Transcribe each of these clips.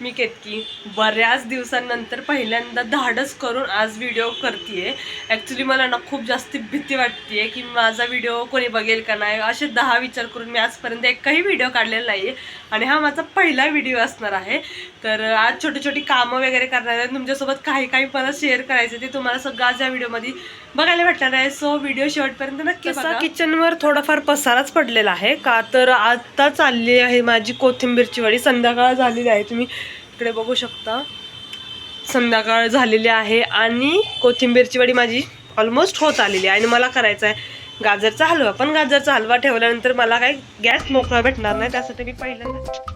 मी केतकी बऱ्याच दिवसांनंतर पहिल्यांदा धाडस करून आज व्हिडिओ करते ॲक्च्युली मला ना खूप जास्त भीती वाटते की माझा व्हिडिओ कोणी बघेल का नाही? असे दहा विचार करून मी आजपर्यंत एकही व्हिडिओ काढलेला नाही आहे आणि हा माझा पहिला व्हिडिओ असणार आहे. तर आज छोटी छोटी कामं वगैरे करणार आहे. तुमच्यासोबत काही काही मला शेअर करायचं ते तुम्हाला सगळं आज या व्हिडिओमध्ये बघायला भेटणार आहे. सो व्हिडिओ शेवटपर्यंत नक्की बघा. किचनवर थोडाफार पसाराच पडलेला आहे. का तर आता चालली आहे माझी कोथिंबीरची वडी. संध्याकाळ झालेली आहे. तुम्ही इकडे बघू शकता. संध्याकाळ झालेली आहे आणि कोथिंबीरची वडी माझी ऑलमोस्ट होत आलेली आहे. आणि मला करायचं आहे गाजरचा हलवा. पण गाजरचा हलवा ठेवल्यानंतर मला काही गॅस मोकळा भेटणार नाही त्यासाठी मी पहिल्यांदा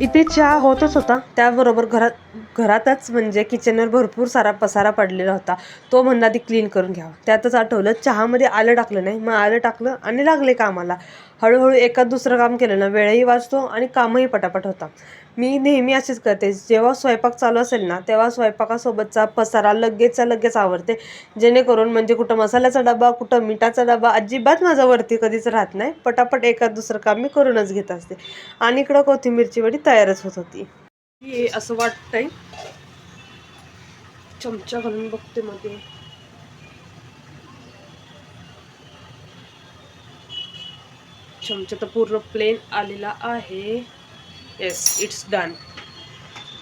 इथे चहा होतच होता. त्याबरोबर घरात घरातच म्हणजे किचनवर भरपूर सारा पसारा पडलेला होता. तो म्हणला ती क्लीन करून घ्यावा त्यातच आठवलं चहामध्ये आलं टाकलं नाही मग आलं टाकलं आणि लागले कामाला. हळूहळू एकात दुसरं काम केलं ना वेळही वाचतो आणि कामही पटापट होता. मी नेहमी असेच करते जेव्हा स्वयंपाक चालू असेल ना तेव्हा स्वयंपाकासोबतचा पसारा लगेचचा लगेच आवडते जेणेकरून म्हणजे कुठं मसाल्याचा डबा कुठं मिठाचा डबा अजिबात माझा वरती कधीच राहत नाही. पटापट एकात दुसरं काम मी करूनच घेत असते. आणि इकडं कोथिंबीरची वडी तयारच होत होती. हे असं वाटतंय. चमचा घालून बघते मध्ये. चमचा तर पूर्ण प्लेन आलेला आहे. येस इट्स डन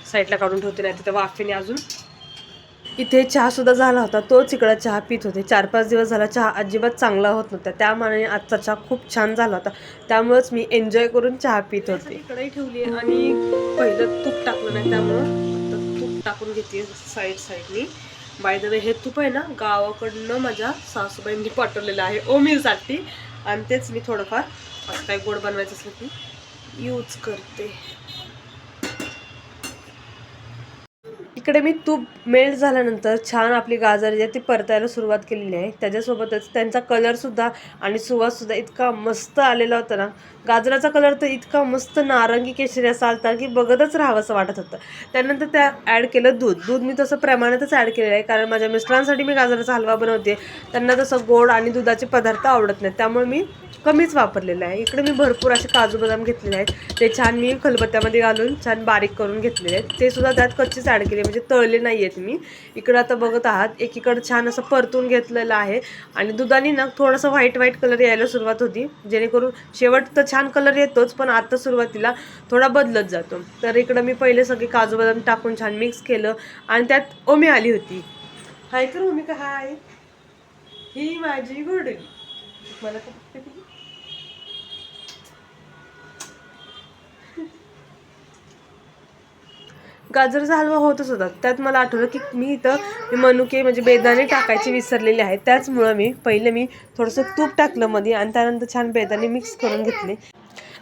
साईडला काढून ठेवते नाही तिथे वाफेने अजून इथे चहा सुद्धा झाला होता. तोच इकडं चहा पित होते. चार पाच दिवस झाला चहा अजिबात चांगला होत नव्हता. त्या मानाने आजचा चहा खूप छान झाला होता. त्यामुळेच मी एन्जॉय करून चहा पित होते. इकडे ठेवली आणि पहिलं तूप टाकलं नाही त्यामुळं तूप टाकून घेते साईड साईडनी बाय द वे हे तूप आहे ना गावाकडनं माझ्या सासूबाईंनी पाठवलेलं आहे ओमीसाठी. आणि तेच मी थोडंफार असं काही गोड बनवायचं असलं की यूज करते. इकडे मी तूप मेल्ट झाल्यानंतर छान आपली गाजर जी आहे ती परतायला सुरुवात केलेली आहे. त्याच्यासोबतच त्यांचा कलरसुद्धा आणि सुवाससुद्धा इतका मस्त आलेला होता ना. गाजराचा कलर तर इतका मस्त नारंगी केशरी असा आलता की बघतच राहावंसं वाटत होतं. त्यानंतर त्या ॲड केलं दूध. दूध मी तसं प्रमाणातच ॲड केलेलं आहे कारण माझ्या मिस्टरांसाठी मी गाजराचा हलवा बनवते. त्यांना तसं गोड आणि दुधाचे पदार्थ आवडत नाहीत. त्यामुळे मी कमीच वापरलेलं आहे. इकडे मी भरपूर असे काजू बदाम घेतलेले आहेत. ते छान मी खलबत्त्यामध्ये घालून छान बारीक करून घेतलेले आहेत. ते सुद्धा त्यात कच्चीच ॲड केले म्हणजे तळले नाही आहेत मी. इकडं आता बघत आहात एकीकडं छान असं परतून घेतलेलं आहे. आणि दुधाने ना थोडंसं व्हाईट व्हाईट कलर यायला सुरुवात होती. जेणेकरून शेवट तर छान कलर येतोच पण आता सुरुवातीला थोडा बदलत जातो. तर इकडं मी पहिले सगळे काजू बदाम टाकून छान मिक्स केलं आणि त्यात ओमी आली होती. हाय कर ओमी का हाय. ही माझी गुडगी. मला गाजरचा हलवा होतच होता त्यात मला आठवलं की मी इथं मनुके म्हणजे बेदाणे टाकायचे विसरलेले आहेत. त्याचमुळं मी पहिले मी थोडंसं तूप टाकलं मध्ये आणि त्यानंतर छान बेदाणे मिक्स करून घेतले.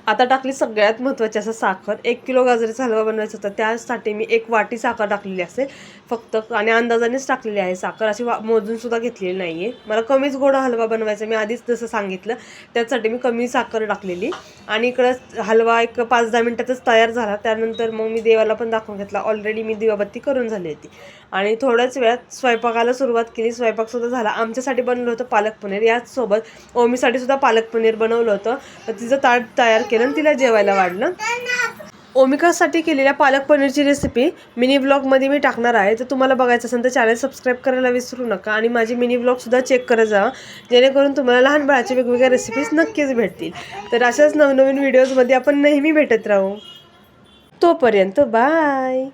आता टाकली सगळ्यात महत्त्वाची असं साखर. एक किलो गाजरीचा हलवा बनवायचा होता. त्यासाठी मी एक वाटी साखर टाकलेली असेल. फक्त आणि अंदाजानेच टाकलेली आहे साखर. अशी वा मोजूनसुद्धा घेतलेली नाही आहे मला कमीच गोड हलवा बनवायचा मी आधीच जसं सांगितलं. त्यासाठी मी कमी साखर टाकलेली. आणि इकडं हलवा एक पाच दहा मिनटातच तयार झाला. त्यानंतर मग मी देवाला पण दाखवून घेतला. ऑलरेडी मी दिवाबत्ती करून झाली होती. आणि थोड्याच वेळात स्वयंपाकाला सुरुवात केली. स्वयंपाकसुद्धा झाला. आमच्यासाठी बनवलं होतं पालक पनीर. याचसोबत ओमीसाठी सुद्धा पालक पनीर बनवलं होतं. तर तिचं ताट तयार केलं. आणि तिला जेवायला वाढलं. ओमिकासाठी केलेल्या पालक पनीरची रेसिपी मिनी ब्लॉगमध्ये मी टाकणार आहे. तर तुम्हाला बघायचं असेल तर चॅनल सबस्क्राईब करायला विसरू नका आणि माझी मिनी ब्लॉगसुद्धा चेक करत जा. जेणेकरून तुम्हाला लहान बाळाच्या वेगवेगळ्या रेसिपीज नक्कीच भेटतील. तर अशाच नवनवीन व्हिडिओजमध्ये आपण नेहमी भेटत राहू. तोपर्यंत बाय